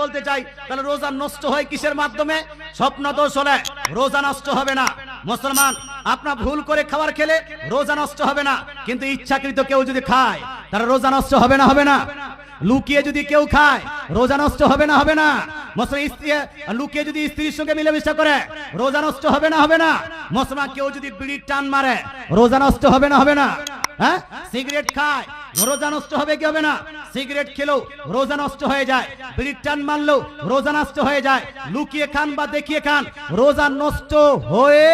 বলতে চাই, তাহলে রোজা নষ্ট হয় কিসের মাধ্যমে? স্বপ্ন দোষ হলে রোজা নষ্ট হবে না। মুসলমান, আপনার ভুল করে খাবার খেলে রোজা নষ্ট হবে না। কিন্তু ইচ্ছাকৃত কেউ যদি খায়, তাহলে রোজা নষ্ট হবে না হবে না। লুকিয়ে যদি কেউ খায়, রোজা নষ্ট হবে না হবে না। মুসলমান, স্ত্রী, লুকিয়ে যদি স্ত্রীর সঙ্গে মিলেমিশা করে, রোজা নষ্ট হবে না হবে না। মুসলমান, কেউ যদি বিড়ির টান মারে, রোজা নষ্ট হবে না হবে না। হ্যাঁ? সিগারেট খায়, রোজা নষ্ট হবে কি, হবে না? সিগারেট খেলেও রোজা নষ্ট হয়ে যায়। বিড়ির টান মারলেও রোজা নষ্ট হয়ে যায়। লুকিয়ে খান বা দেখিয়ে খান, রোজা নষ্ট হয়ে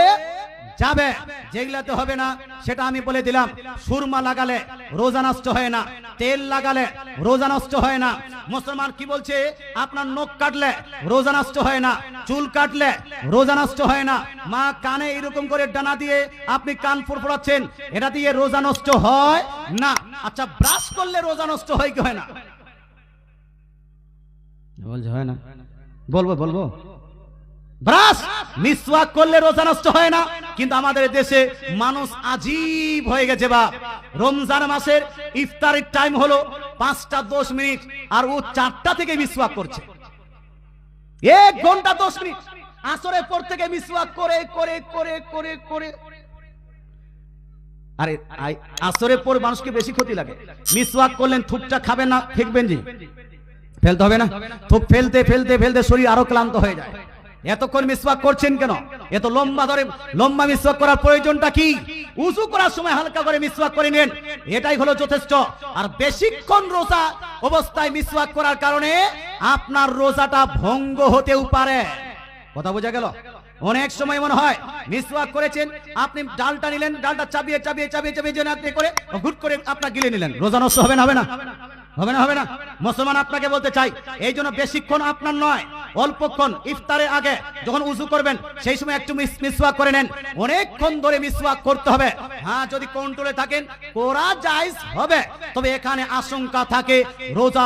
যাবে। যেগুলাতে হবে না, সেটা আমি বলে দিলাম। সুরমা লাগালে রোজা নষ্ট হয় না। তেল লাগালে রোজা নষ্ট হয় না। মুসলমান কি বলছে? আপনার নখ কাটলে রোজা নষ্ট হয় না। চুল কাটলে রোজা নষ্ট হয় না। মা কানে এরকম করে ডানা দিয়ে আপনি কান ফুরফুরাচ্ছেন, এটা দিয়ে রোজা নষ্ট হয় না। আচ্ছা ব্রাশ করলে রোজা নষ্ট হয় কি হয় না? বলছে, হয় না। বলব বলব। ব্রাশ মিসওয়াক করলে রোজা নষ্ট হয় না। কিন্তু আমাদের দেশে মানুষ আজীব হয়ে গেছে বা রমজান মাসের ইফতারের টাইম হলো পাঁচটা দশ মিনিট, আর ও চারটা থেকে মিসওয়াক করছে। এক ঘণ্টা দশ মিনিট। আসরের পর থেকে মিসওয়াক করে করে করে করে করে। আরে আসরের পর মানুষকে বেশি ক্ষতি লাগে। মিসওয়াক করলেন থুকটা খাবেন না, ফেকবেন জি। ফেলতে হবে না? থুক ফেলতে ফেলতে ফেলতে শরীর আরও ক্লান্ত হয়ে যায়। এতক্ষণ মিসওয়াক করছেন কেন? এত লম্বা ধরে, লম্বা মিসওয়াক করার প্রয়োজনটা কি? উজু করার সময় হালকা করে মিসওয়াক করে নেন। এটাই হলো যথেষ্ট। আর বেশিক্ষণ রোজা অবস্থায় মিসওয়াক করার কারণে আপনার রোজাটা ভঙ্গ হতেও পারে। কথা বোঝা গেল? অনেক সময় মনে হয় মিসওয়াক করেছেন, আপনি ডালটা নিলেন, ডালটা চাবিয়ে চাবিয়ে চাবিয়ে চাবিয়ে যেন আপনি করে, হুট করে আপনার গিলে নিলেন। রোজা নষ্ট হবে না হবে না? হবে না হবে না? মুসলমান আপনাকে বলতে চাই, এই জন্য বেশিক্ষণ আপনার নয়, অল্পক্ষণ, ইফতারের আগে যখন উজু করবেন, সেই সময় একটু মিস মিসওয়াক করে নেন। অনেকক্ষণ ধরে মিসওয়াক করতে হবে। হ্যাঁ যদি কন্ট্রোলে থাকেন, করা জায়েজ হবে। তবে এখানে আশঙ্কা থাকে, রোজা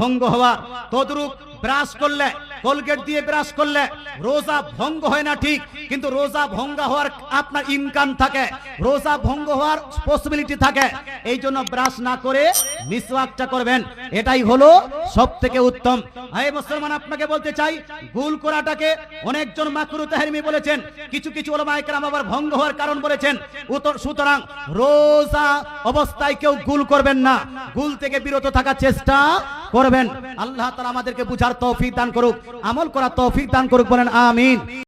ভঙ্গ হওয়া তদ্রুপ ব্রাশ করলে কোলগেট দিয়ে ব্রাশ করলে রোজা ভঙ্গ হয় না ঠিক, কিন্তু রোজা ভঙ্গ হওয়ার আপনার ইমকান থাকে, রোজা ভঙ্গ হওয়ার পসিবিলিটি থাকে। এই জন্য ব্রাশ না করে মিসওয়াকটা করবেন। এটাই হলো সব থেকে উত্তম। এই মুসলমান, আপনাকে বলতে চাই গুল করাটাকে অনেকজন মাকরু তাহরিমি বলেছেন, কিছু কিছু ওলামা একরাম আবার ভঙ্গ হওয়ার কারণ বলেছেন। সুতরাং রোজা অবস্থায় কেউ গুল করবেন না। গুল থেকে বিরত থাকার চেষ্টা করবেন আল্লাহ তালা আমাদেরকে বুঝার তৌফিক দান করুক, আমল করার তৌফিক দান করুক, বলেন আমিন।